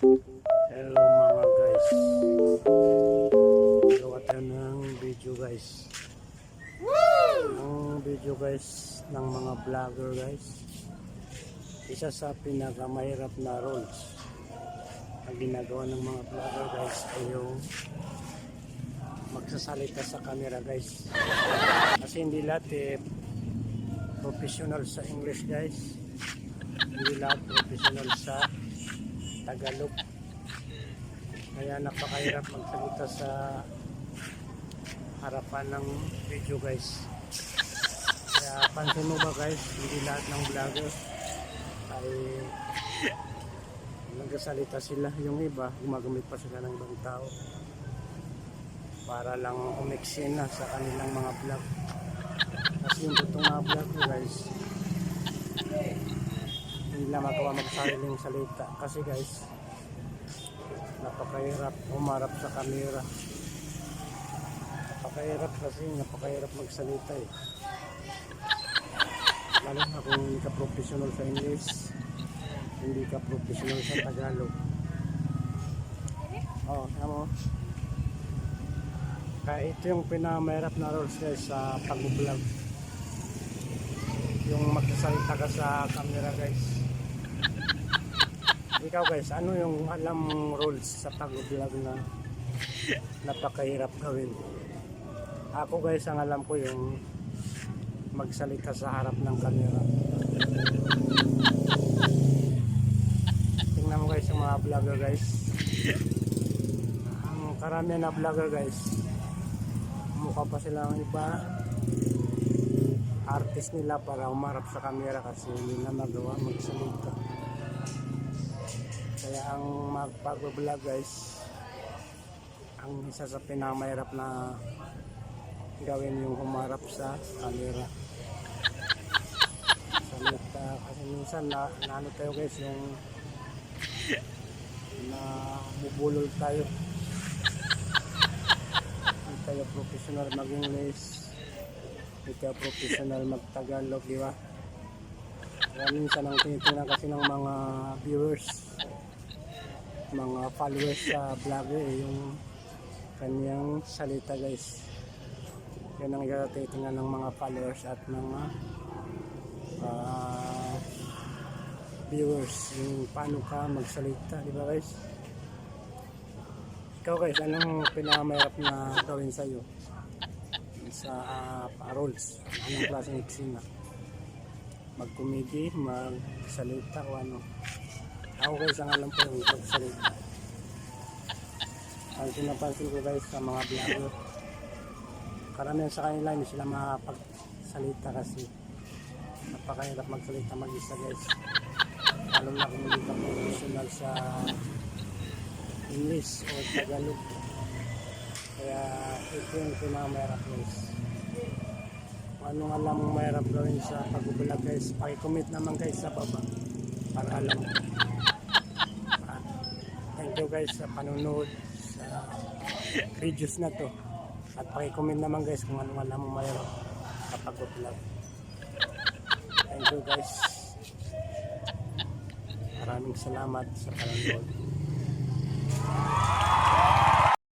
Hello mga guys. Gawa tayo ng video guys. Ang video guys ng mga vlogger guys. Isa sa pinakamahirap na roles ang ginagawa ng mga vlogger guys ay yung magsasalita sa camera guys. Kasi hindi lahat eh, professional sa English guys. Hindi lahat professional sa Tagalog. Kaya napakahirap magsalita sa harapan ng video guys. Kaya pansin mo ba guys, hindi lahat ng vlogger ay nagsasalita sila. Yung iba, gumagamit pa sila ng ibang tao para lang umiksin na sa kanilang mga vlog. Kasi yung totoong mga vlog guys, hindi na magawa magsariling salita. Kasi guys, napakahirap umarap sa camera. Napakahirap kasi napakahirap magsalita eh. Lalo na kung hindi ka professional sa English, hindi ka professional sa Tagalog. Oh, mo. Kaya ito yung pinamahirap na roles guys sa pag-vlog. Yung magsasalita ka sa camera guys. Ikaw guys, ano yung alam rules sa pag-vlog na napakahirap gawin? Ako guys, ang alam ko yung magsalita sa harap ng camera. Tingnan mo guys yung mga vlogger guys. Ang karamihan na vlogger guys, mukha pa sila ng iba artist nila para umarap sa camera kasi hindi na magawa magsalita. Kaya ang magpag-vlog guys, ang isa sa pinamahirap na gawin yung humarap sa camera. Salita kasi minsan na, na ano tayo guys yung na bubulol tayo. Hindi tayo professional mag-English. Hindi tayo professional mag-Tagalog, di ba? Kaya minsan ang tinitingnan kasi ng mga viewers mga followers sa vlogger eh, yung kanyang salita guys. Yan ang tingnan ng mga followers at mga ah, viewers. Yung paano ka magsalita di ba guys? Ikaw guys anong pinakamahirap na gawin sa'yo? Sa uh, roles anong klaseng eksena? Mag-comedy magsalita o ano ako guys, ang alam ko yung magsalita. Ang pinapansin ko guys sa mga vlogger, karamihan sa kanila hindi sila makapagsalita kasi napakahirap magsalita mag-isa guys. Lalo na kung hindi ka professional sa English o Tagalog. Kaya ito yung pinakamahirap guys. Kung anong alam mong mahirap gawin sa pag-vlog guys, pakicomment naman guys sa baba para alam mo. Thank you guys sa panonood sa videos na to. At pakicomment naman guys kung anong alam mo mayroon kapag vlog. Thank you guys. Maraming salamat sa panonood.